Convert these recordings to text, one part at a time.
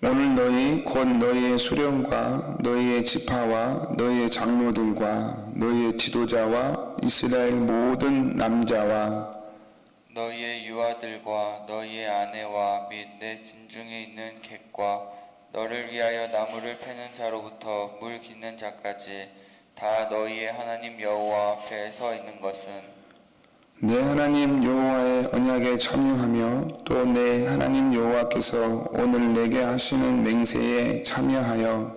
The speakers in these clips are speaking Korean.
오늘 너희 곧 너희의 수령과 너희의 지파와 너희의 장로들과 너희의 지도자와 이스라엘 모든 남자와 너희의 유아들과 너희의 아내와 및 내 진중에 있는 객과 너를 위하여 나무를 패는 자로부터 물 깃는 자까지 다 너희의 하나님 여호와 앞에 서 있는 것은 내 하나님 여호와의 언약에 참여하며 또 내 하나님 여호와께서 오늘 내게 하시는 맹세에 참여하여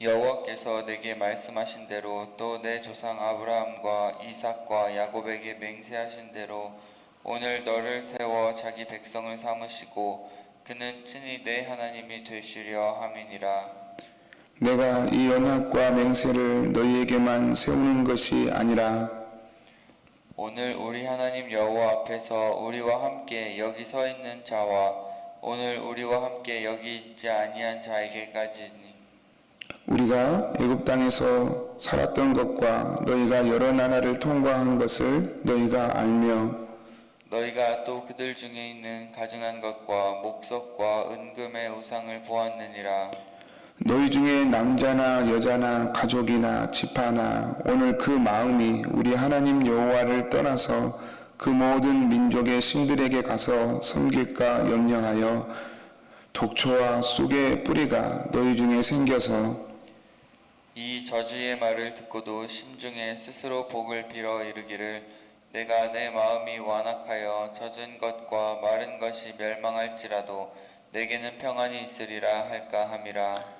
여호와께서 내게 말씀하신 대로 또 내 조상 아브라함과 이삭과 야곱에게 맹세하신 대로 오늘 너를 세워 자기 백성을 삼으시고 그는 친히 내 하나님이 되시려 함이니라. 내가 이 언약과 맹세를 너희에게만 세우는 것이 아니라 오늘 우리 하나님 여호와 앞에서 우리와 함께 여기 서 있는 자와 오늘 우리와 함께 여기 있지 아니한 자에게까지니. 우리가 애굽 땅에서 살았던 것과 너희가 여러 나라를 통과한 것을 너희가 알며 너희가 또 그들 중에 있는 가증한 것과 목석과 은금의 우상을 보았느니라 너희 중에 남자나 여자나 가족이나 지파나 오늘 그 마음이 우리 하나님 여호와를 떠나서 그 모든 민족의 신들에게 가서 섬길까 염려하여 독초와 쑥의 뿌리가 너희 중에 생겨서 이 저주의 말을 듣고도 심중에 스스로 복을 빌어 이르기를 내가 내 마음이 완악하여 젖은 것과 마른 것이 멸망할지라도 내게는 평안이 있으리라 할까 함이라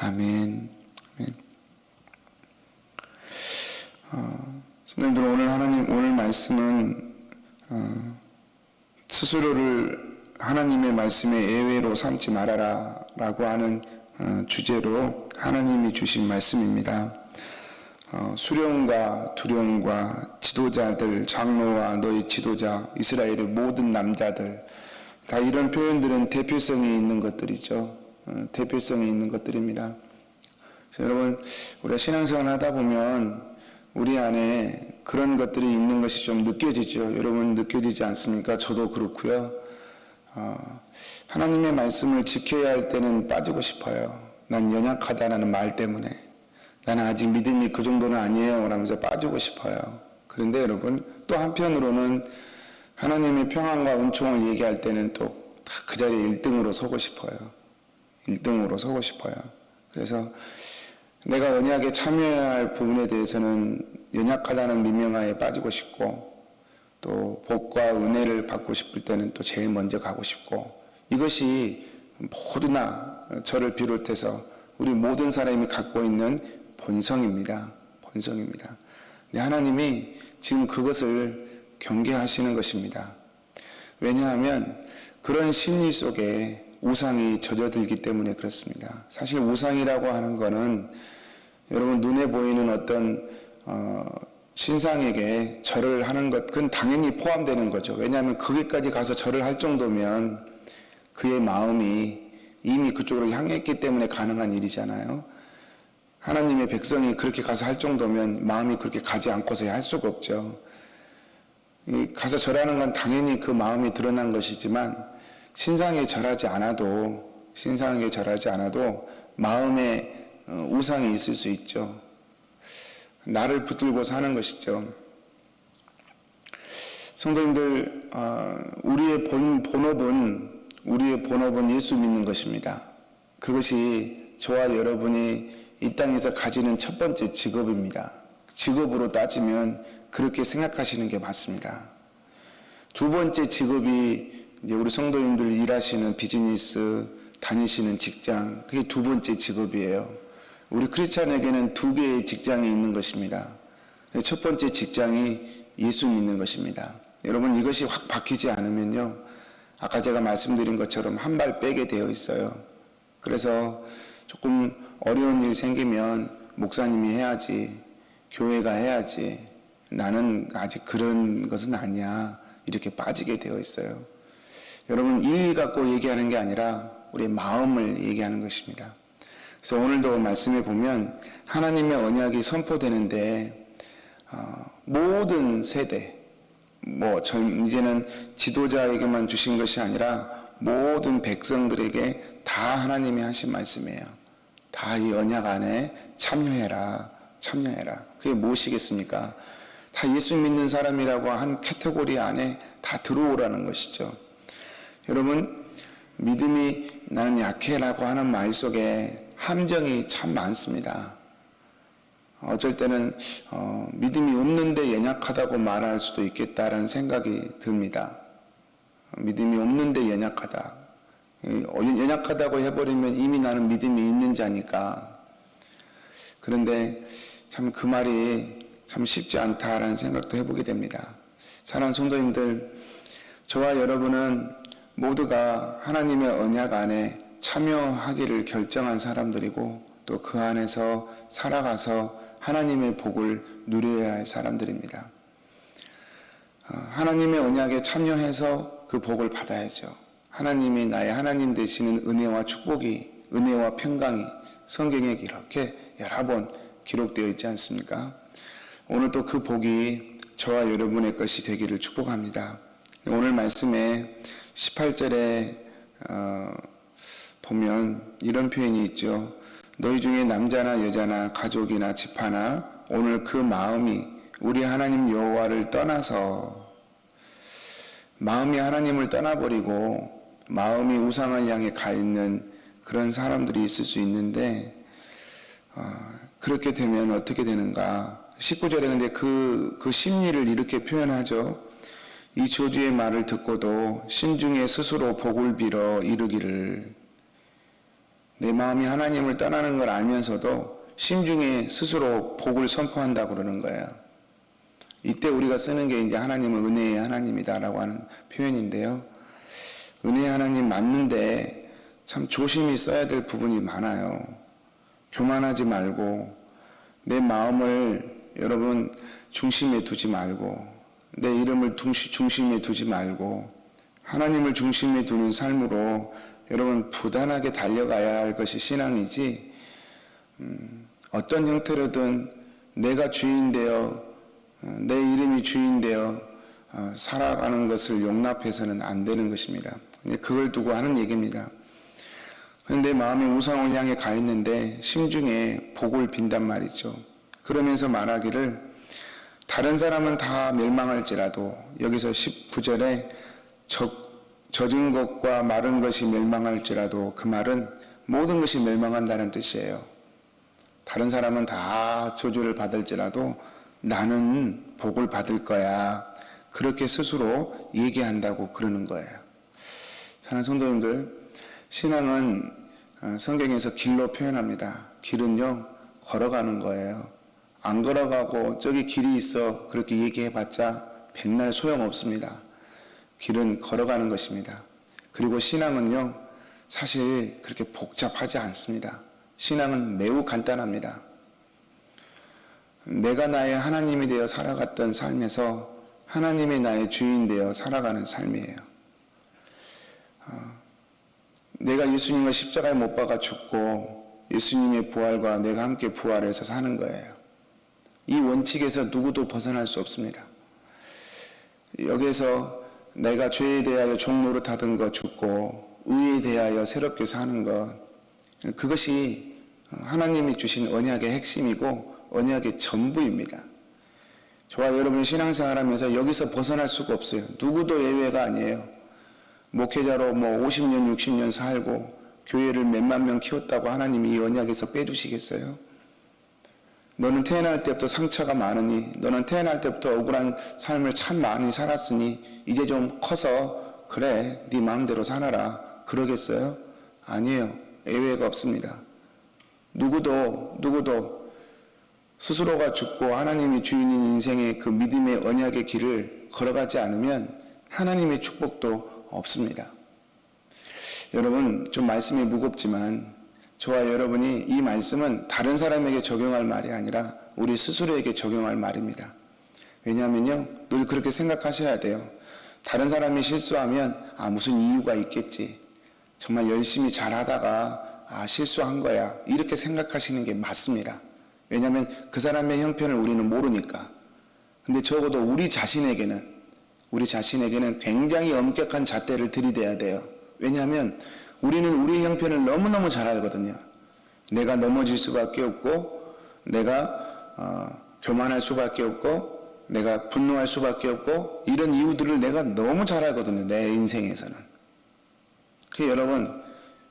아멘. 아멘. 어, 성도님들 오늘 하나님 오늘 말씀은 어, 스스로를 하나님의 말씀에 예외로 삼지 말아라라고 하는 어, 주제로 하나님이 주신 말씀입니다. 어, 수령과 두령과 지도자들, 장로와 너희 지도자, 이스라엘의 모든 남자들, 다 이런 표현들은 대표성이 있는 것들이죠. 어, 대표성이 있는 것들입니다. 여러분, 우리가 신앙생활 하다 보면 우리 안에 그런 것들이 있는 것이 좀 느껴지죠. 여러분 느껴지지 않습니까? 저도 그렇고요. 어, 하나님의 말씀을 지켜야 할 때는 빠지고 싶어요. 난 연약하다라는 말 때문에. 나는 아직 믿음이 그 정도는 아니에요. 라면서 빠지고 싶어요. 그런데 여러분, 또 한편으로는 하나님의 평안과 은총을 얘기할 때는 또 그 자리에 1등으로 서고 싶어요. 1등으로 서고 싶어요. 그래서 내가 언약에 참여해야 할 부분에 대해서는 연약하다는 민명하에 빠지고 싶고 또 복과 은혜를 받고 싶을 때는 또 제일 먼저 가고 싶고 이것이 모두나 저를 비롯해서 우리 모든 사람이 갖고 있는 본성입니다. 본성입니다. 네, 하나님이 지금 그것을 경계하시는 것입니다. 왜냐하면 그런 심리 속에 우상이 젖어들기 때문에 그렇습니다. 사실 우상이라고 하는 것은 여러분 눈에 보이는 어떤 어, 신상에게 절을 하는 것, 그건 당연히 포함되는 거죠. 왜냐하면 거기까지 가서 절을 할 정도면 그의 마음이 이미 그쪽으로 향했기 때문에 가능한 일이잖아요. 하나님의 백성이 그렇게 가서 할 정도면 마음이 그렇게 가지 않고서야 할 수가 없죠. 이 가서 절하는 건 당연히 그 마음이 드러난 것이지만 신상에 절하지 않아도 신상에 절하지 않아도 마음에 어, 우상이 있을 수 있죠. 나를 붙들고 사는 것이죠. 성도님들, 어, 우리의 본, 본업은, 우리의 본업은 예수 믿는 것입니다. 그것이 저와 여러분이 이 땅에서 가지는 첫 번째 직업입니다. 직업으로 따지면 그렇게 생각하시는 게 맞습니다. 두 번째 직업이 이제 우리 성도님들 일하시는 비즈니스, 다니시는 직장, 그게 두 번째 직업이에요. 우리 크리스찬에게는 두 개의 직장이 있는 것입니다. 첫 번째 직장이 예수 믿는 것입니다. 여러분 이것이 확 바뀌지 않으면요. 아까 제가 말씀드린 것처럼 한 발 빼게 되어 있어요. 그래서 조금 어려운 일이 생기면 목사님이 해야지, 교회가 해야지, 나는 아직 그런 것은 아니야. 이렇게 빠지게 되어 있어요. 여러분, 일 갖고 얘기하는 게 아니라 우리의 마음을 얘기하는 것입니다. 그래서 오늘도 말씀해 보면 하나님의 언약이 선포되는데 어, 모든 세대, 뭐 전, 이제는 지도자에게만 주신 것이 아니라 모든 백성들에게 다 하나님이 하신 말씀이에요. 다 이 언약 안에 참여해라, 참여해라. 그게 무엇이겠습니까? 다 예수 믿는 사람이라고 한 카테고리 안에 다 들어오라는 것이죠. 여러분, 믿음이 나는 약해라고 하는 말 속에 함정이 참 많습니다. 어쩔 때는 어, 믿음이 없는데 연약하다고 말할 수도 있겠다라는 생각이 듭니다. 믿음이 없는데 연약하다. 어, 연약하다고 해버리면 이미 나는 믿음이 있는 자니까. 그런데 참 그 말이 참 쉽지 않다라는 생각도 해보게 됩니다. 사랑하는 성도님들, 저와 여러분은 모두가 하나님의 언약 안에 참여하기를 결정한 사람들이고 또 그 안에서 살아가서 하나님의 복을 누려야 할 사람들입니다. 어, 하나님의 언약에 참여해서 그 복을 받아야죠. 하나님이 나의 하나님 되시는 은혜와 축복이, 은혜와 평강이 성경에 이렇게 여러 번 기록되어 있지 않습니까? 오늘 또 그 복이 저와 여러분의 것이 되기를 축복합니다. 오늘 말씀에 18절에 어, 보면 이런 표현이 있죠. 너희 중에 남자나 여자나 가족이나 집하나 오늘 그 마음이 우리 하나님 여호와를 떠나서 마음이 하나님을 떠나버리고 마음이 우상을 향해 가 있는 그런 사람들이 있을 수 있는데 어, 그렇게 되면 어떻게 되는가? 19절에 근데 그, 그 심리를 이렇게 표현하죠. 이 조주의 말을 듣고도 심중에 스스로 복을 빌어 이르기를 내 마음이 하나님을 떠나는 걸 알면서도 심중에 스스로 복을 선포한다고 그러는 거예요. 이때 우리가 쓰는 게 이제 하나님은 은혜의 하나님이다라고 하는 표현인데요. 은혜의 하나님 맞는데 참 조심히 써야 될 부분이 많아요. 교만하지 말고 내 마음을 여러분 중심에 두지 말고 내 이름을 중심에 두지 말고 하나님을 중심에 두는 삶으로 여러분 부단하게 달려가야 할 것이 신앙이지 음, 어떤 형태로든 내가 주인되어 어, 내 이름이 주인되어 어, 살아가는 것을 용납해서는 안 되는 것입니다. 그걸 두고 하는 얘기입니다. 그런데 마음이 우상을 향해 가 있는데 심중에 복을 빈단 말이죠. 그러면서 말하기를 다른 사람은 다 멸망할지라도 여기서 19절에 적 젖은 것과 마른 것이 멸망할지라도 그 말은 모든 것이 멸망한다는 뜻이에요. 다른 사람은 다 저주를 받을지라도 나는 복을 받을 거야. 그렇게 스스로 얘기한다고 그러는 거예요. 사랑하는 성도님들, 신앙은 어, 성경에서 길로 표현합니다. 길은요, 걸어가는 거예요. 안 걸어가고 저기 길이 있어 그렇게 얘기해봤자 백날 소용없습니다. 길은 걸어가는 것입니다. 그리고 신앙은요, 사실 그렇게 복잡하지 않습니다. 신앙은 매우 간단합니다. 내가 나의 하나님이 되어 살아갔던 삶에서 하나님이 나의 주인 되어 살아가는 삶이에요. 어, 내가 예수님과 십자가에 못 박아 죽고 예수님의 부활과 내가 함께 부활해서 사는 거예요. 이 원칙에서 누구도 벗어날 수 없습니다. 여기에서 내가 죄에 대하여 종로를 하던 것 죽고 의에 대하여 새롭게 사는 것 그것이 하나님이 주신 언약의 핵심이고 언약의 전부입니다. 저와 여러분 신앙생활 하면서 여기서 벗어날 수가 없어요. 누구도 예외가 아니에요. 목회자로 뭐 50년, 60년 살고 교회를 몇만 명 키웠다고 하나님이 이 언약에서 빼주시겠어요? 너는 태어날 때부터 상처가 많으니 너는 태어날 때부터 억울한 삶을 참 많이 살았으니 이제 좀 커서 그래 네 마음대로 살아라 그러겠어요? 아니에요. 예외가 없습니다. 누구도 누구도 스스로가 죽고 하나님이 주인인 인생의 그 믿음의 언약의 길을 걸어가지 않으면 하나님의 축복도 없습니다. 여러분 좀 말씀이 무겁지만 저와 여러분이 이 말씀은 다른 사람에게 적용할 말이 아니라 우리 스스로에게 적용할 말입니다. 왜냐하면요 늘 그렇게 생각하셔야 돼요. 다른 사람이 실수하면 아 무슨 이유가 있겠지. 정말 열심히 잘 하다가 아 실수한 거야 이렇게 생각하시는 게 맞습니다. 왜냐하면 그 사람의 형편을 우리는 모르니까. 근데 적어도 우리 자신에게는 우리 자신에게는 굉장히 엄격한 잣대를 들이대야 돼요. 왜냐하면 우리는 우리의 형편을 너무너무 잘 알거든요. 내가 넘어질 수밖에 없고, 내가 어, 교만할 수밖에 없고, 내가 분노할 수밖에 없고, 이런 이유들을 내가 너무 잘 알거든요. 내 인생에서는. 그 여러분,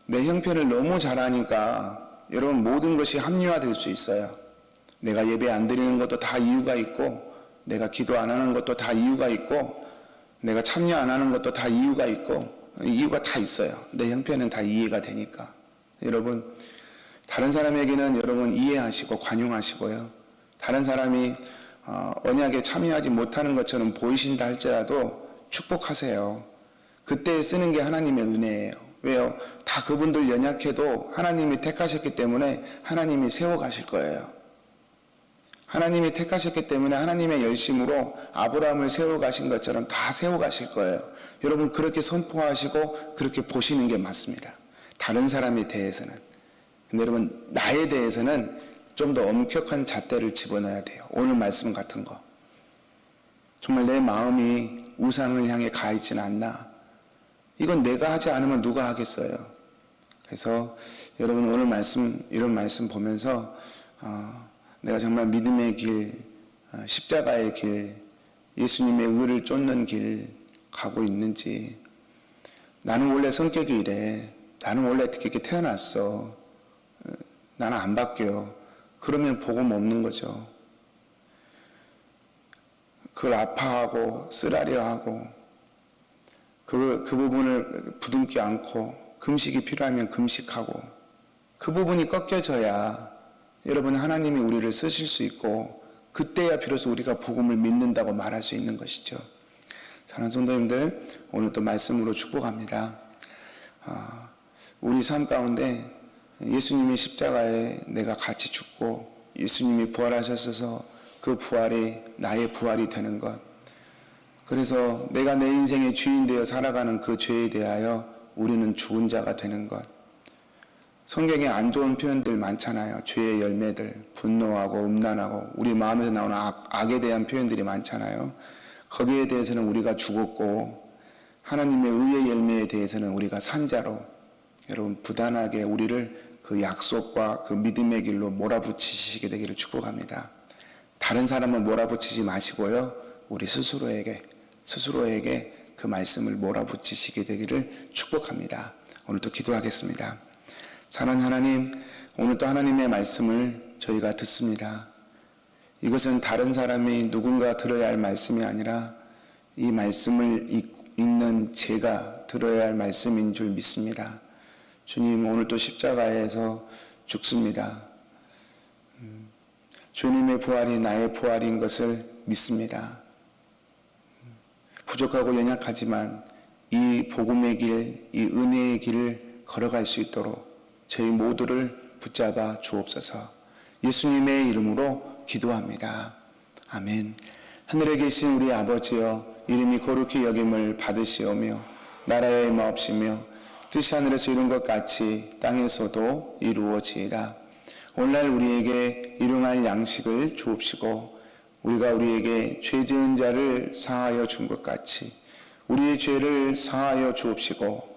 내 형편을 너무 잘 아니까 여러분 모든 것이 합리화될 수 있어요. 내가 예배 안 드리는 것도 다 이유가 있고, 내가 기도 안 하는 것도 다 이유가 있고, 내가 참여 안 하는 것도 다 이유가 있고, 이유가 다 있어요. 내 형편은 다 이해가 되니까. 여러분, 다른 사람에게는 여러분 이해하시고 관용하시고요. 다른 사람이 어, 언약에 참여하지 못하는 것처럼 보이신다 할지라도 축복하세요. 그때 쓰는 게 하나님의 은혜예요. 왜요? 다 그분들 연약해도 하나님이 택하셨기 때문에 하나님이 세워가실 거예요. 하나님이 택하셨기 때문에 하나님의 열심으로 아브라함을 세워가신 것처럼 다 세워가실 거예요. 여러분 그렇게 선포하시고 그렇게 보시는 게 맞습니다. 다른 사람에 대해서는. 근데 여러분 나에 대해서는 좀 더 엄격한 잣대를 집어넣어야 돼요. 오늘 말씀 같은 거. 정말 내 마음이 우상을 향해 가 있지는 않나. 이건 내가 하지 않으면 누가 하겠어요. 그래서 여러분 오늘 말씀 이런 말씀 보면서 어, 내가 정말 믿음의 길, 어, 십자가의 길, 예수님의 의를 쫓는 길 가고 있는지 나는 원래 성격이 이래. 나는 원래 어떻게 이렇게 태어났어. 어, 나는 안 바뀌어. 그러면 복음 없는 거죠. 그걸 아파하고 쓰라려 하고 그, 그 부분을 부둥키 않고 금식이 필요하면 금식하고 그 부분이 꺾여져야 여러분 하나님이 우리를 쓰실 수 있고 그때야 비로소 우리가 복음을 믿는다고 말할 수 있는 것이죠. 사랑하는 성도님들 오늘 또 말씀으로 축복합니다. 아, 우리 삶 가운데 예수님이 십자가에 내가 같이 죽고 예수님이 부활하셨어서 그 부활이 나의 부활이 되는 것. 그래서 내가 내 인생의 주인 되어 살아가는 그 죄에 대하여 우리는 죽은 자가 되는 것. 성경에 안 좋은 표현들 많잖아요. 죄의 열매들, 분노하고 음란하고 우리 마음에서 나오는 악, 악에 대한 표현들이 많잖아요. 거기에 대해서는 우리가 죽었고 하나님의 의의 열매에 대해서는 우리가 산자로 여러분 부단하게 우리를 그 약속과 그 믿음의 길로 몰아붙이시게 되기를 축복합니다. 다른 사람은 몰아붙이지 마시고요. 우리 스스로에게 스스로에게 그 말씀을 몰아붙이시게 되기를 축복합니다. 오늘도 기도하겠습니다. 사랑하는 하나님, 오늘 또 하나님의 말씀을 저희가 듣습니다. 이것은 다른 사람이 누군가 들어야 할 말씀이 아니라 이 말씀을 읽는 제가 들어야 할 말씀인 줄 믿습니다. 주님, 오늘 또 십자가에서 죽습니다. 음, 주님의 부활이 나의 부활인 것을 믿습니다. 부족하고 연약하지만 이 복음의 길, 이 은혜의 길을 걸어갈 수 있도록 저희 모두를 붙잡아 주옵소서. 예수님의 이름으로 기도합니다. 아멘. 하늘에 계신 우리 아버지여, 이름이 거룩히 여김을 받으시오며, 나라의 마옵시며, 뜻이 하늘에서 이룬 것 같이 땅에서도 이루어지이다. 오늘날 우리에게 일용할 양식을 주옵시고, 우리가 우리에게 죄 지은 자를 사하여 준 것 같이, 우리의 죄를 사하여 주옵시고,